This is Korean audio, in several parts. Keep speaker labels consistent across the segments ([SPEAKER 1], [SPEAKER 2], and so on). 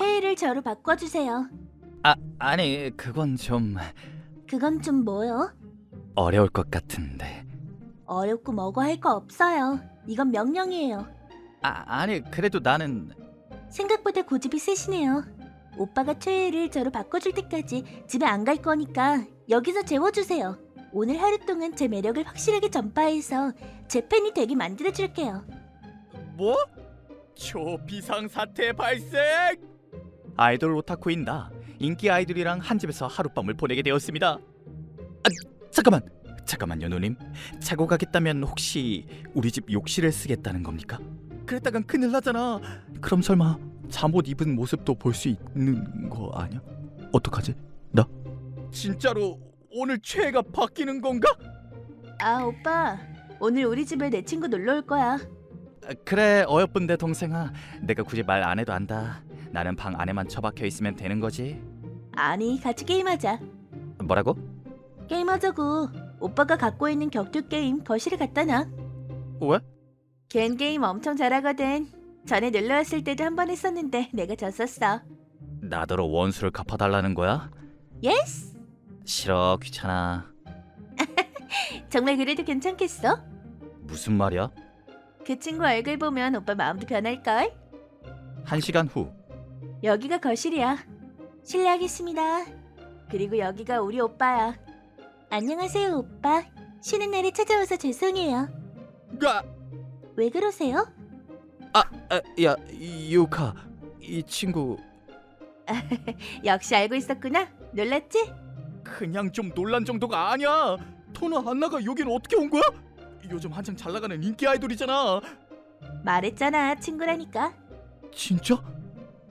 [SPEAKER 1] 최애를 저로 바꿔주세요.
[SPEAKER 2] 아 아니 그건 좀
[SPEAKER 1] 그건 좀 뭐요?
[SPEAKER 2] 어려울 것 같은데.
[SPEAKER 1] 어렵고 뭐고 할 거 없어요. 이건 명령이에요.
[SPEAKER 2] 아 아니 그래도 나는
[SPEAKER 1] 생각보다 고집이 세시네요. 오빠가 최애를 저로 바꿔줄 때까지 집에 안 갈 거니까 여기서 재워주세요. 오늘 하루 동안 제 매력을 확실하게 전파해서 제 팬이 되게 만들어줄게요.
[SPEAKER 2] 뭐? 초비상 사태 발생! 아이돌 오타쿠인 나 인기 아이돌이랑 한 집에서 하룻밤을 보내게 되었습니다. 아 잠깐만 잠깐만요 누님 자고 가겠다면 혹시 우리 집 욕실을 쓰겠다는 겁니까? 그랬다간 큰일 나잖아. 그럼 설마 잠옷 입은 모습도 볼 수 있는 거 아니야? 어떡하지? 나 진짜로 오늘 최애가 바뀌는 건가?
[SPEAKER 1] 아 오빠 오늘 우리 집에 내 친구 놀러 올 거야.
[SPEAKER 2] 아, 그래 어여쁜데 동생아 내가 굳이 말 안 해도 안다 나는 방 안에만 처박혀 있으면 되는 거지
[SPEAKER 1] 아니 같이 게임하자.
[SPEAKER 2] 뭐라고?
[SPEAKER 1] 게임하자고. 오빠가 갖고 있는 격투 게임 거실에 갖다 놔.
[SPEAKER 2] 왜?
[SPEAKER 1] 걘 게임 엄청 잘하거든. 전에 놀러 왔을 때도 한 번 했었는데 내가 졌었어.
[SPEAKER 2] 나더러 원수를 갚아달라는 거야?
[SPEAKER 1] 예스?
[SPEAKER 2] 싫어 귀찮아
[SPEAKER 1] 정말 그래도 괜찮겠어?
[SPEAKER 2] 무슨 말이야?
[SPEAKER 1] 그 친구 얼굴 보면 오빠 마음도 변할걸?
[SPEAKER 2] 한 시간 후
[SPEAKER 1] 여기가 거실이야. 실례하겠습니다. 그리고 여기가 우리 오빠야. 안녕하세요, 오빠. 쉬는 날에 찾아와서 죄송해요.
[SPEAKER 2] 야,
[SPEAKER 1] 왜 그러세요?
[SPEAKER 2] 아, 아, 야 유카 이 친구
[SPEAKER 1] 역시 알고 있었구나. 놀랐지?
[SPEAKER 2] 그냥 좀 놀란 정도가 아니야 토너 안나가 여긴 어떻게 온 거야? 요즘 한창 잘 나가는 인기 아이돌이잖아
[SPEAKER 1] 말했잖아, 친구라니까.
[SPEAKER 2] 진짜?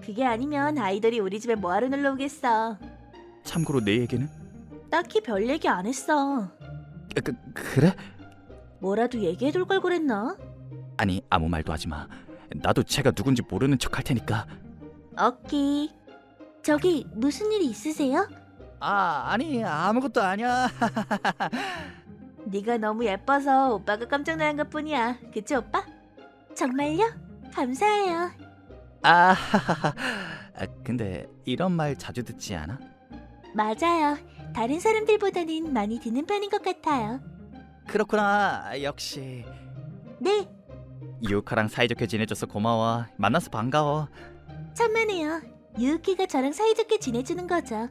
[SPEAKER 1] 그게 아니면 아이돌이 우리 집에 뭐하러 놀러 오겠어.
[SPEAKER 2] 참고로 내 얘기는?
[SPEAKER 1] 딱히 별 얘기 안 했어.
[SPEAKER 2] 그, 그래?
[SPEAKER 1] 뭐라도 얘기해둘 걸 그랬나?
[SPEAKER 2] 아니 아무 말도 하지 마. 나도 제가 누군지 모르는 척 할 테니까.
[SPEAKER 1] 오케이. 저기 무슨 일 있으세요?
[SPEAKER 2] 아 아니 아무것도 아니야.
[SPEAKER 1] 네가 너무 예뻐서 오빠가 깜짝 놀란 것뿐이야. 그치 오빠? 정말요? 감사해요.
[SPEAKER 2] 아 아, 근데 이런 말 자주 듣지 않아?
[SPEAKER 1] 맞아요. 다른 사람들보다는 많이 듣는 편인 것 같아요.
[SPEAKER 2] 그렇구나. 역시
[SPEAKER 1] 네,
[SPEAKER 2] 유카랑 사이좋게 지내줘서 고마워. 만나서 반가워.
[SPEAKER 1] 천만에요. 유우키가 저랑 사이좋게 지내주는 거죠.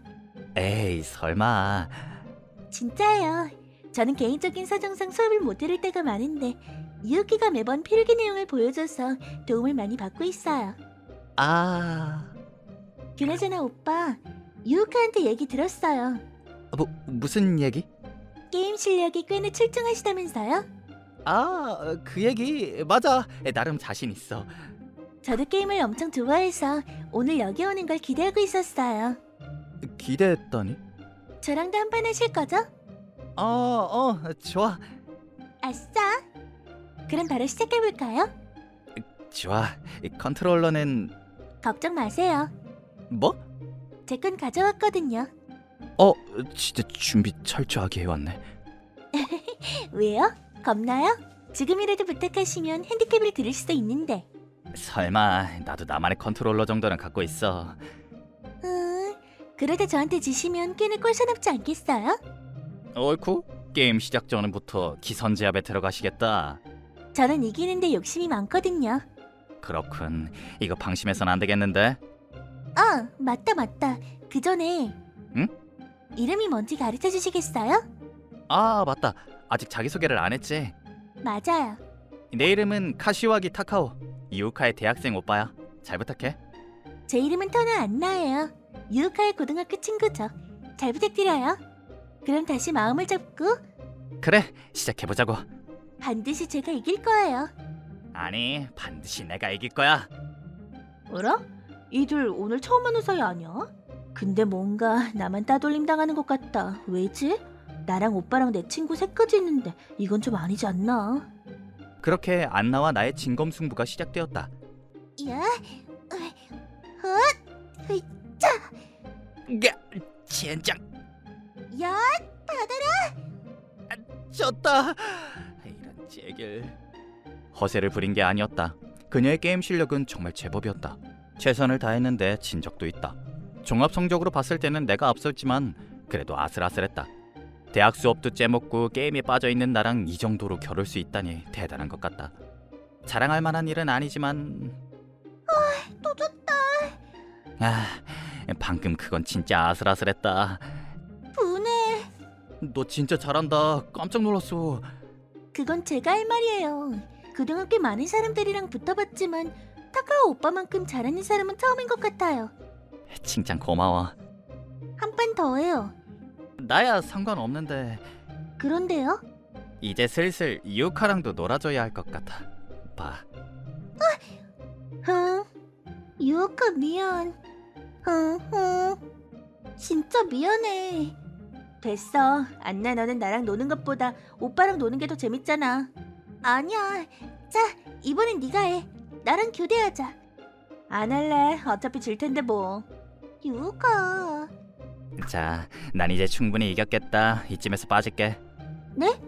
[SPEAKER 2] 에이 설마.
[SPEAKER 1] 진짜예요. 저는 개인적인 사정상 수업을 못 들을 때가 많은데 유우키가 매번 필기 내용을 보여줘서 도움을 많이 받고 있어요.
[SPEAKER 2] 아
[SPEAKER 1] 그나저나 오빠, 유우카한테 얘기 들었어요.
[SPEAKER 2] 뭐 무슨 얘기?
[SPEAKER 1] 게임 실력이 꽤나 출중하시다면서요?
[SPEAKER 2] 아 그 얘기 맞아. 나름 자신 있어.
[SPEAKER 1] 저도 게임을 엄청 좋아해서 오늘 여기 오는 걸 기대하고 있었어요.
[SPEAKER 2] 기대했더니.
[SPEAKER 1] 저랑도 한판 하실 거죠?
[SPEAKER 2] 어 어 좋아
[SPEAKER 1] 아싸! 그럼 바로 시작해볼까요?
[SPEAKER 2] 좋아. 이 컨트롤러는
[SPEAKER 1] 걱정 마세요.
[SPEAKER 2] 뭐?
[SPEAKER 1] 제 건 가져왔거든요.
[SPEAKER 2] 어 진짜 준비 철저하게 해왔네.
[SPEAKER 1] 왜요? 겁나요? 지금이라도 부탁하시면 핸디캡을 드릴 수도 있는데.
[SPEAKER 2] 설마 나도 나만의 컨트롤러 정도는 갖고 있어.
[SPEAKER 1] 음, 그러다 저한테 지시면 꽤나 꼴사납지 않겠어요?
[SPEAKER 2] 옳고 게임 시작 전부터 기선제압에 들어가시겠다.
[SPEAKER 1] 저는 이기는데 욕심이 많거든요.
[SPEAKER 2] 그렇군. 이거 방심해선 안 되겠는데.
[SPEAKER 1] 아, 맞다 맞다. 그 전에
[SPEAKER 2] 응?
[SPEAKER 1] 이름이 뭔지 가르쳐 주시겠어요?
[SPEAKER 2] 아 맞다. 아직 자기 소개를 안 했지.
[SPEAKER 1] 맞아요.
[SPEAKER 2] 내 이름은 카시와기 타카오. 이우카의 대학생 오빠야. 잘 부탁해.
[SPEAKER 1] 제 이름은 터너 안나예요. 유우카의 고등학교 친구죠. 잘 부탁드려요. 그럼 다시 마음을 잡고
[SPEAKER 2] 그래 시작해 보자고.
[SPEAKER 1] 반드시 제가 이길 거예요.
[SPEAKER 2] 아니 반드시 내가 이길 거야.
[SPEAKER 1] 어라? 이들 오늘 처음 하는 사이 아니야? 근데 뭔가 나만 따돌림 당하는 것 같다. 왜지? 나랑 오빠랑 내 친구 셋까지 있는데 이건 좀 아니지 않나?
[SPEAKER 2] 그렇게 안나와 나의 진검승부가 시작되었다.
[SPEAKER 1] 야, 헛, 으이짜,
[SPEAKER 2] 야, 젠장
[SPEAKER 1] 야,
[SPEAKER 2] 졌다. 이런 제길. 허세를 부린 게 아니었다. 그녀의 게임 실력은 정말 제법이었다. 최선을 다했는데 진 적도 있다. 종합 성적으로 봤을 때는 내가 앞섰지만 그래도 아슬아슬했다. 대학 수업도 째먹고 게임에 빠져 있는 나랑 이 정도로 겨룰 수 있다니 대단한 것 같다. 자랑할 만한 일은 아니지만
[SPEAKER 1] 또 줬다.
[SPEAKER 2] 아 방금 그건 진짜 아슬아슬했다.
[SPEAKER 1] 분해.
[SPEAKER 2] 너 진짜 잘한다. 깜짝 놀랐어.
[SPEAKER 1] 그건 제가 할 말이에요. 그동안 꽤 많은 사람들이랑 붙어봤지만 타카오 오빠만큼 잘하는 사람은 처음인 것 같아요.
[SPEAKER 2] 칭찬 고마워.
[SPEAKER 1] 한 판 더 해요.
[SPEAKER 2] 나야 상관없는데
[SPEAKER 1] 그런데요?
[SPEAKER 2] 이제 슬슬 유카랑도 놀아줘야 할 것 같아. 봐.
[SPEAKER 1] 흥. 유오카 미안. 흥, 흥. 진짜 미안해. 됐어. 안나 너는 나랑 노는 것보다 오빠랑 노는 게 더 재밌잖아. 아니야. 자, 이번엔 네가 해. 나랑 교대하자. 안 할래. 어차피 질 텐데 뭐. 유오카.
[SPEAKER 2] 자, 난 이제 충분히 이겼겠다. 이쯤에서 빠질게.
[SPEAKER 1] 네?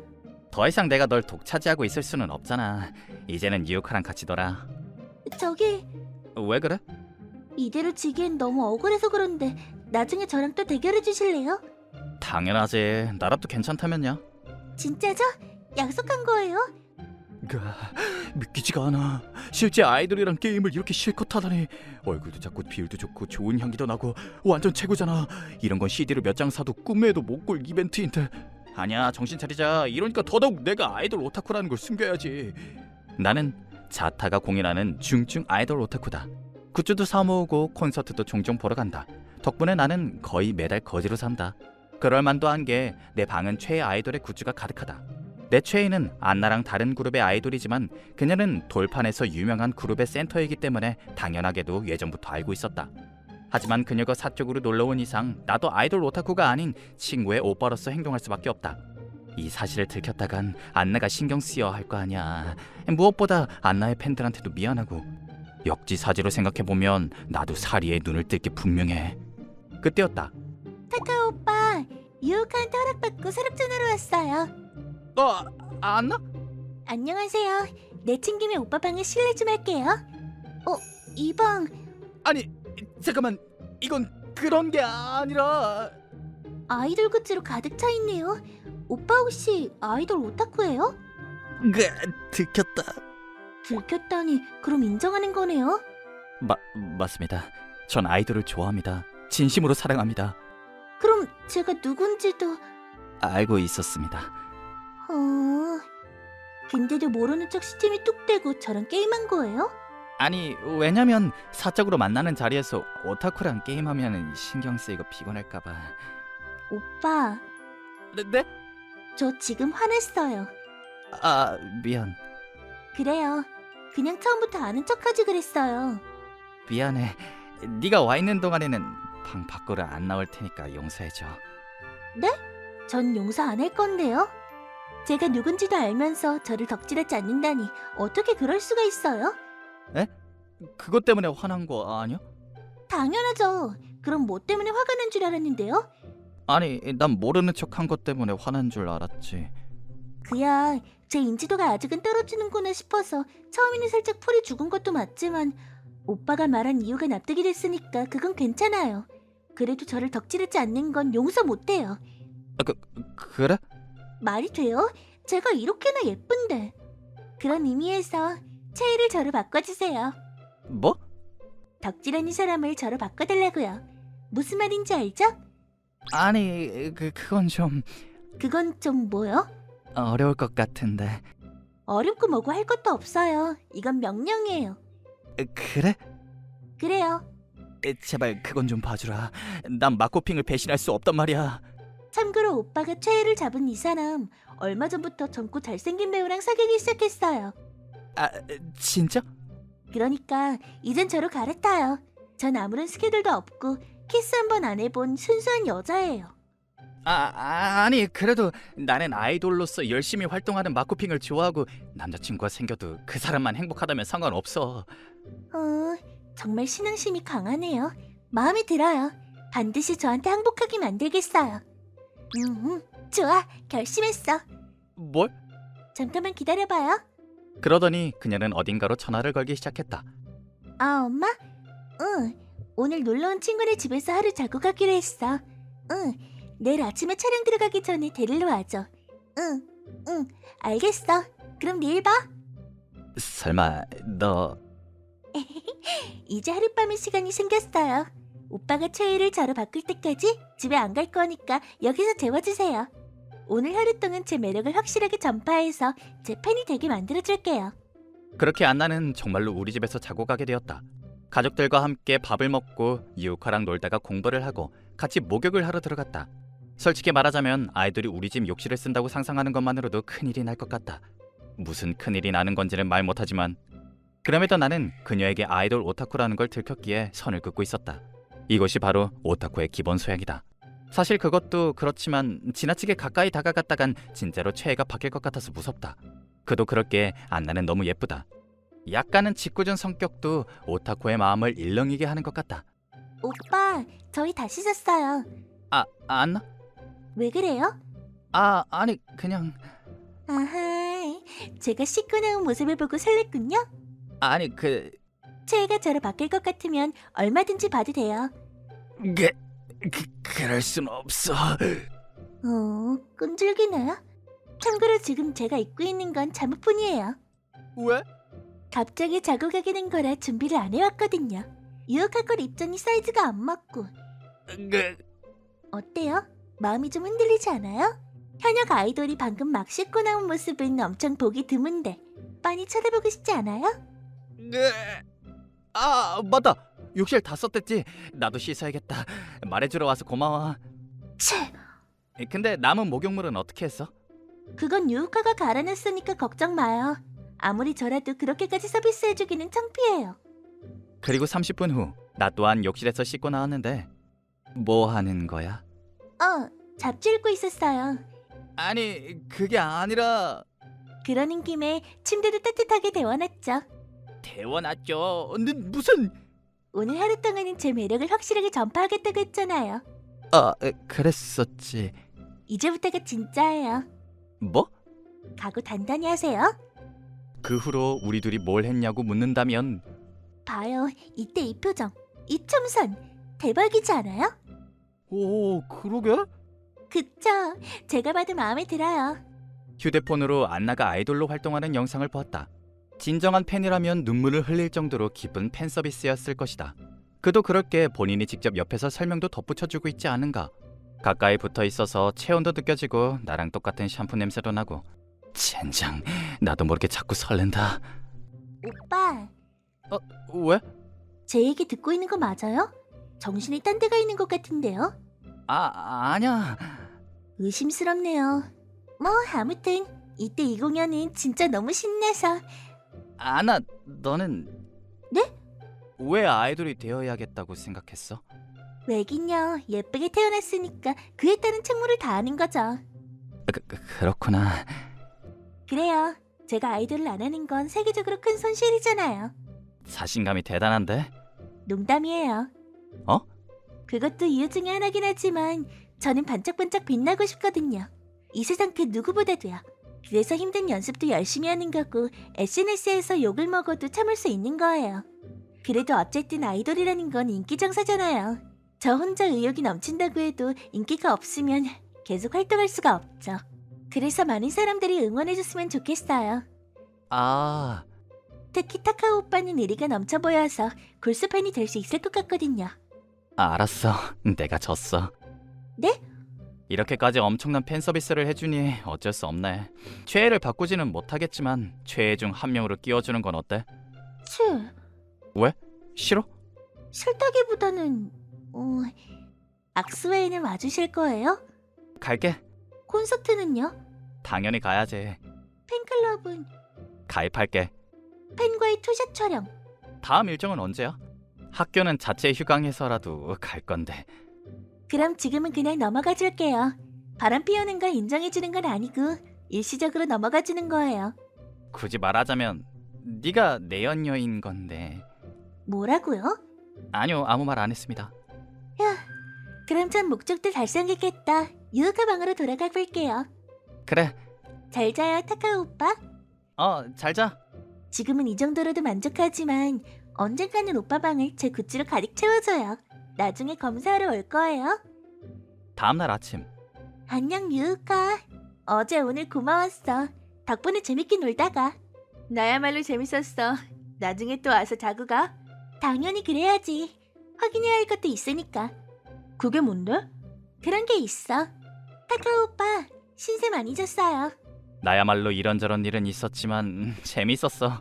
[SPEAKER 2] 더 이상 내가 널 독차지하고 있을 수는 없잖아. 이제는 유카랑 같이 놀아.
[SPEAKER 1] 저기
[SPEAKER 2] 왜 그래?
[SPEAKER 1] 이대로 지기엔 너무 억울해서 그런데 나중에 저랑 또 대결해 주실래요?
[SPEAKER 2] 당연하지. 나랍도 괜찮다면요.
[SPEAKER 1] 진짜죠? 약속한 거예요?
[SPEAKER 2] 그 믿기지가 않아. 실제 아이돌이랑 게임을 이렇게 실컷 하다니. 얼굴도 작고 비율도 좋고 좋은 향기도 나고 완전 최고잖아. 이런 건 CD로 몇 장 사도 꿈에도 못 꿀 이벤트인데. 아니야 정신 차리자. 이러니까 더더욱 내가 아이돌 오타쿠라는 걸 숨겨야지. 나는 자타가 공연하는 중증 아이돌 오타쿠다. 굿즈도 사 모으고 콘서트도 종종 보러 간다. 덕분에 나는 거의 매달 거지로 산다. 그럴 만도 한 게 내 방은 최애 아이돌의 굿즈가 가득하다. 내 최애는 안나랑 다른 그룹의 아이돌이지만 그녀는 돌판에서 유명한 그룹의 센터이기 때문에 당연하게도 예전부터 알고 있었다. 하지만 그녀가 사적으로 놀러온 이상 나도 아이돌 오타쿠가 아닌 친구의 오빠로서 행동할 수밖에 없다. 이 사실을 들켰다간 안나가 신경 쓰여 할 거 아니야. 무엇보다 안나의 팬들한테도 미안하고 역지사지로 생각해 보면 나도 사리의 눈을 뜰 게 분명해. 그때였다.
[SPEAKER 1] 타카오 오빠 유혹한테 허락받고 서랍전으로 왔어요
[SPEAKER 2] 어, 안나?
[SPEAKER 1] 안녕하세요 내 친 김에 오빠 방에 실례 좀 할게요 어? 이방
[SPEAKER 2] 아니 잠깐만 이건 그런 게 아니라
[SPEAKER 1] 아이돌 굿즈로 가득 차 있네요 오빠 혹시 아이돌 오타쿠예요?
[SPEAKER 2] 그 들켰다.
[SPEAKER 1] 들켰다니 그럼 인정하는 거네요?
[SPEAKER 2] 마, 맞습니다. 전 아이돌을 좋아합니다. 진심으로 사랑합니다.
[SPEAKER 1] 그럼 제가 누군지도
[SPEAKER 2] 알고 있었습니다.
[SPEAKER 1] 어... 근데도 모르는 척 시침이 뚝 떼고 저랑 게임한 거예요?
[SPEAKER 2] 아니 왜냐면 사적으로 만나는 자리에서 오타쿠랑 게임하면 신경 쓰이고 피곤할까봐.
[SPEAKER 1] 오빠
[SPEAKER 2] 네? 네?
[SPEAKER 1] 저 지금 화냈어요
[SPEAKER 2] 아 미안
[SPEAKER 1] 그래요 그냥 처음부터 아는 척하지 그랬어요
[SPEAKER 2] 미안해. 네가 와 있는 동안에는 방 밖으로 안 나올 테니까 용서해줘.
[SPEAKER 1] 전 용서 안 할 건데요 제가 누군지도 알면서 저를 덕질하지 않는다니 어떻게 그럴 수가 있어요?
[SPEAKER 2] 그것 때문에 화난 거 아니야?
[SPEAKER 1] 당연하죠 그럼 뭐 때문에 화가 난 줄 알았는데요?
[SPEAKER 2] 아니 난 모르는 척 한 것 때문에 화난 줄 알았지.
[SPEAKER 1] 그야 제 인지도가 아직은 떨어지는구나 싶어서 처음에는 살짝 풀이 죽은 것도 맞지만 오빠가 말한 이유가 납득이 됐으니까 그건 괜찮아요. 그래도 저를 덕질하지 않는 건 용서 못해요.
[SPEAKER 2] 아, 그 그래?
[SPEAKER 1] 말이 돼요? 제가 이렇게나 예쁜데. 그런 의미에서 최애를 저로 바꿔주세요.
[SPEAKER 2] 뭐?
[SPEAKER 1] 덕질하는 사람을 저로 바꿔달라고요. 무슨 말인지 알죠?
[SPEAKER 2] 아니 그 그건 좀
[SPEAKER 1] 그건 좀 뭐요?
[SPEAKER 2] 어려울 것 같은데.
[SPEAKER 1] 어렵고 뭐고 할 것도 없어요. 이건 명령이에요.
[SPEAKER 2] 그래?
[SPEAKER 1] 그래요.
[SPEAKER 2] 에, 제발 그건 좀 봐주라. 난 마코핑을 배신할 수 없단 말이야.
[SPEAKER 1] 참고로 오빠가 최애를 잡은 이 사람 얼마 전부터 젊고 잘생긴 배우랑 사귀기 시작했어요.
[SPEAKER 2] 아 진짜?
[SPEAKER 1] 그러니까 이젠 저로 갈아타요. 전 아무런 스케줄도 없고 키스 한 번 안 해본 순수한 여자예요.
[SPEAKER 2] 아, 아 아니 그래도 나는 아이돌로서 열심히 활동하는 마코핑을 좋아하고 남자친구가 생겨도 그 사람만 행복하다면 상관없어.
[SPEAKER 1] 어, 정말 신앙심이 강하네요. 마음에 들어요. 반드시 저한테 항복하게 만들겠어요. 음, 음, 좋아. 결심했어.
[SPEAKER 2] 뭘?
[SPEAKER 1] 잠깐만 기다려봐요.
[SPEAKER 2] 그러더니 그녀는 어딘가로 전화를 걸기 시작했다.
[SPEAKER 1] 아, 엄마? 응. 오늘 놀러 온 친구네 집에서 하루 자고 가기로 했어. 응. 내일 아침에 촬영 들어가기 전에 데리러 와줘. 응. 응. 알겠어. 그럼 내일 봐.
[SPEAKER 2] 설마 너
[SPEAKER 1] 이제 하룻밤의 시간이 생겼어요. 오빠가 최애를 저로 바꿀 때까지 집에 안 갈 거니까 여기서 재워주세요. 오늘 하루 동안 제 매력을 확실하게 전파해서 제 팬이 되게 만들어줄게요.
[SPEAKER 2] 그렇게 안나는 정말로 우리 집에서 자고 가게 되었다. 가족들과 함께 밥을 먹고 유우카랑 놀다가 공부를 하고 같이 목욕을 하러 들어갔다. 솔직히 말하자면 아이돌이 우리 집 욕실을 쓴다고 상상하는 것만으로도 큰일이 날 것 같다. 무슨 큰일이 나는 건지는 말 못하지만 그럼에도 나는 그녀에게 아이돌 오타쿠라는 걸 들켰기에 선을 긋고 있었다. 이것이 바로 오타쿠의 기본 소양이다. 사실 그것도 그렇지만 지나치게 가까이 다가갔다간 진짜로 최애가 바뀔 것 같아서 무섭다. 그도 그렇게 안나는 너무 예쁘다. 약간은 짓궂은 성격도 오타쿠의 마음을 일렁이게 하는 것 같다.
[SPEAKER 1] 오빠, 저희 다 씻었어요.
[SPEAKER 2] 아, 안나?
[SPEAKER 1] 왜 그래요?
[SPEAKER 2] 아, 아니 그냥
[SPEAKER 1] 아하, 제가 씻고 나온 모습을 보고 설렜군요.
[SPEAKER 2] 아니 그
[SPEAKER 1] 최애가 저로 바뀔 것 같으면 얼마든지 봐도 돼요.
[SPEAKER 2] 그, 그 그럴 순 없어.
[SPEAKER 1] 어, 끈질기네. 참고로 지금 제가 입고 있는 건 잠옷뿐이에요.
[SPEAKER 2] 왜?
[SPEAKER 1] 갑자기 자고 가게 된 거라 준비를 안 해왔거든요. 유혹할 걸 입자니 사이즈가 안 맞고.
[SPEAKER 2] 그
[SPEAKER 1] 어때요? 마음이 좀 흔들리지 않아요? 현역 아이돌이 방금 막 씻고 나온 모습은 엄청 보기 드문데 빤히 쳐다보고 싶지 않아요?
[SPEAKER 2] 그, 아 맞다. 욕실 다 썼댔지. 나도 씻어야겠다. 말해주러 와서 고마워.
[SPEAKER 1] 채,
[SPEAKER 2] 근데 남은 목욕물은 어떻게 했어?
[SPEAKER 1] 그건 유우카가 갈아냈으니까 걱정 마요. 아무리 저라도 그렇게까지 서비스해주기는 창피해요.
[SPEAKER 2] 그리고 30분 후 나 또한 욕실에서 씻고 나왔는데 뭐 하는 거야?
[SPEAKER 1] 어, 잡지 읽고 있었어요.
[SPEAKER 2] 아니 그게 아니라
[SPEAKER 1] 그러는 김에 침대도 따뜻하게 데워놨죠.
[SPEAKER 2] 데워놨죠. 는 무슨
[SPEAKER 1] 오늘 하루 동안은 제 매력을 확실하게 전파하겠다고 했잖아요.
[SPEAKER 2] 아 그랬었지.
[SPEAKER 1] 이제부터가 진짜예요.
[SPEAKER 2] 뭐?
[SPEAKER 1] 각오 단단히 하세요.
[SPEAKER 2] 그 후로 우리 둘이 뭘 했냐고 묻는다면
[SPEAKER 1] 봐요. 이때 이 표정. 이 춤선. 대박이지 않아요?
[SPEAKER 2] 오 그러게?
[SPEAKER 1] 그쵸? 제가 봐도 마음에 들어요.
[SPEAKER 2] 휴대폰으로 안나가 아이돌로 활동하는 영상을 보았다. 진정한 팬이라면 눈물을 흘릴 정도로 기쁜 팬 서비스였을 것이다. 그도 그렇게 본인이 직접 옆에서 설명도 덧붙여주고 있지 않은가. 가까이 붙어 있어서 체온도 느껴지고 나랑 똑같은 샴푸 냄새도 나고. 젠장, 나도 모르게 자꾸 설렌다.
[SPEAKER 1] 오빠,
[SPEAKER 2] 왜?
[SPEAKER 1] 제 얘기 듣고 있는 거 맞아요? 정신이 딴 데가 있는 것 같은데요?
[SPEAKER 2] 아 아니야.
[SPEAKER 1] 의심스럽네요. 뭐 아무튼 이때 이 공연은 진짜 너무 신나서
[SPEAKER 2] 아나, 너는
[SPEAKER 1] 네?
[SPEAKER 2] 왜 아이돌이 되어야겠다고 생각했어?
[SPEAKER 1] 왜긴요 예쁘게 태어났으니까 그에 따른 책무를 다하는 거죠.
[SPEAKER 2] 그, 그, 그렇구나.
[SPEAKER 1] 그래요. 제가 아이돌을 안 하는 건 세계적으로 큰 손실이잖아요.
[SPEAKER 2] 자신감이 대단한데.
[SPEAKER 1] 농담이에요.
[SPEAKER 2] 어?
[SPEAKER 1] 그것도 이유 중에 하나긴 하지만 저는 반짝반짝 빛나고 싶거든요. 이 세상 그 누구보다도요. 그래서 힘든 연습도 열심히 하는 거고 SNS에서 욕을 먹어도 참을 수 있는 거예요. 그래도 어쨌든 아이돌이라는 건 인기 장사잖아요. 저 혼자 의욕이 넘친다고 해도 인기가 없으면 계속 활동할 수가 없죠. 그래서 많은 사람들이 응원해줬으면 좋겠어요.
[SPEAKER 2] 아,
[SPEAKER 1] 특히 타카오 오빠는 의리가 넘쳐 보여서 골수 팬이 될 수 있을 것 같거든요.
[SPEAKER 2] 알았어. 내가 졌어.
[SPEAKER 1] 네?
[SPEAKER 2] 이렇게까지 엄청난 팬 서비스를 해주니 어쩔 수 없네. 최애를 바꾸지는 못하겠지만 최애 중 한 명으로 끼워주는 건 어때?
[SPEAKER 1] 치,
[SPEAKER 2] 싫어?
[SPEAKER 1] 싫다기보다는 어, 악스웨이는 와주실 거예요?
[SPEAKER 2] 갈게.
[SPEAKER 1] 콘서트는요?
[SPEAKER 2] 당연히 가야지.
[SPEAKER 1] 팬클럽은
[SPEAKER 2] 가입할게.
[SPEAKER 1] 팬과의 투샷 촬영.
[SPEAKER 2] 다음 일정은 언제야? 학교는 자체 휴강해서라도 갈 건데.
[SPEAKER 1] 그럼 지금은 그냥 넘어가 줄게요. 바람 피우는 걸 인정해 주는 건 아니고 일시적으로 넘어가 주는 거예요.
[SPEAKER 2] 굳이 말하자면 네가 내 연녀인 건데.
[SPEAKER 1] 뭐라고요?
[SPEAKER 2] 아니요, 아무 말 안 했습니다.
[SPEAKER 1] 그럼 전 목적도 달성했겠다. 유우카 방으로 돌아가 볼게요.
[SPEAKER 2] 그래.
[SPEAKER 1] 잘 자요, 타카오 오빠.
[SPEAKER 2] 어, 잘 자.
[SPEAKER 1] 지금은 이 정도로도 만족하지만 언젠가는 오빠 방을 제 굿즈로 가득 채워줘요. 나중에 검사하러 올 거예요.
[SPEAKER 2] 다음 날 아침
[SPEAKER 1] 안녕 유우카. 어제 오늘 고마웠어. 덕분에 재밌게 놀다가. 나야말로 재밌었어. 나중에 또 와서 자고 가. 당연히 그래야지. 확인해야 할 것도 있으니까. 그게 뭔데? 그런 게 있어. 타카오 오빠, 신세 많이 졌어요.
[SPEAKER 2] 나야말로 이런저런 일은 있었지만 음, 재밌었어.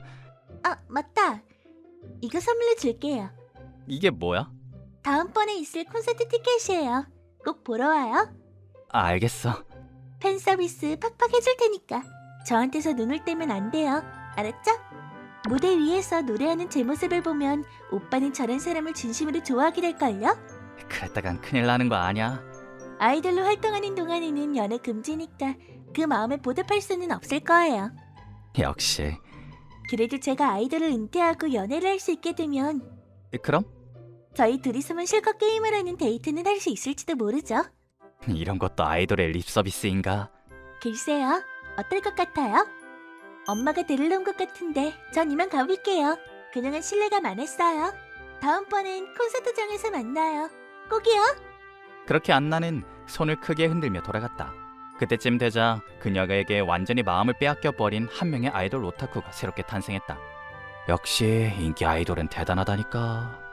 [SPEAKER 1] 아, 맞다. 이거 선물로 줄게요.
[SPEAKER 2] 이게 뭐야?
[SPEAKER 1] 다음번에 있을 콘서트 티켓이에요. 꼭 보러 와요.
[SPEAKER 2] 아, 알겠어.
[SPEAKER 1] 팬 서비스 팍팍 해줄 테니까 저한테서 눈을 떼면 안 돼요. 알았죠? 무대 위에서 노래하는 제 모습을 보면 오빠는 저런 사람을 진심으로 좋아하게 될걸요?
[SPEAKER 2] 그랬다간 큰일 나는 거 아니야?
[SPEAKER 1] 아이돌로 활동하는 동안에는 연애 금지니까 그 마음에 보답할 수는 없을 거예요.
[SPEAKER 2] 역시.
[SPEAKER 1] 그래도 제가 아이돌을 은퇴하고 연애를 할 수 있게 되면
[SPEAKER 2] 그럼
[SPEAKER 1] 저희 둘이서만 실컷 게임을 하는 데이트는 할 수 있을지도 모르죠.
[SPEAKER 2] 이런 것도 아이돌의 립 서비스인가?
[SPEAKER 1] 글쎄요, 어떨 것 같아요? 엄마가 데리러 온 것 같은데 전 이만 가볼게요. 그녀는 신뢰가 많았어요. 다음번엔 콘서트장에서 만나요. 꼭이요.
[SPEAKER 2] 그렇게 안나는 손을 크게 흔들며 돌아갔다. 그때쯤 되자 그녀에게 완전히 마음을 빼앗겨 버린 한 명의 아이돌 오타쿠가 새롭게 탄생했다. 역시 인기 아이돌은 대단하다니까.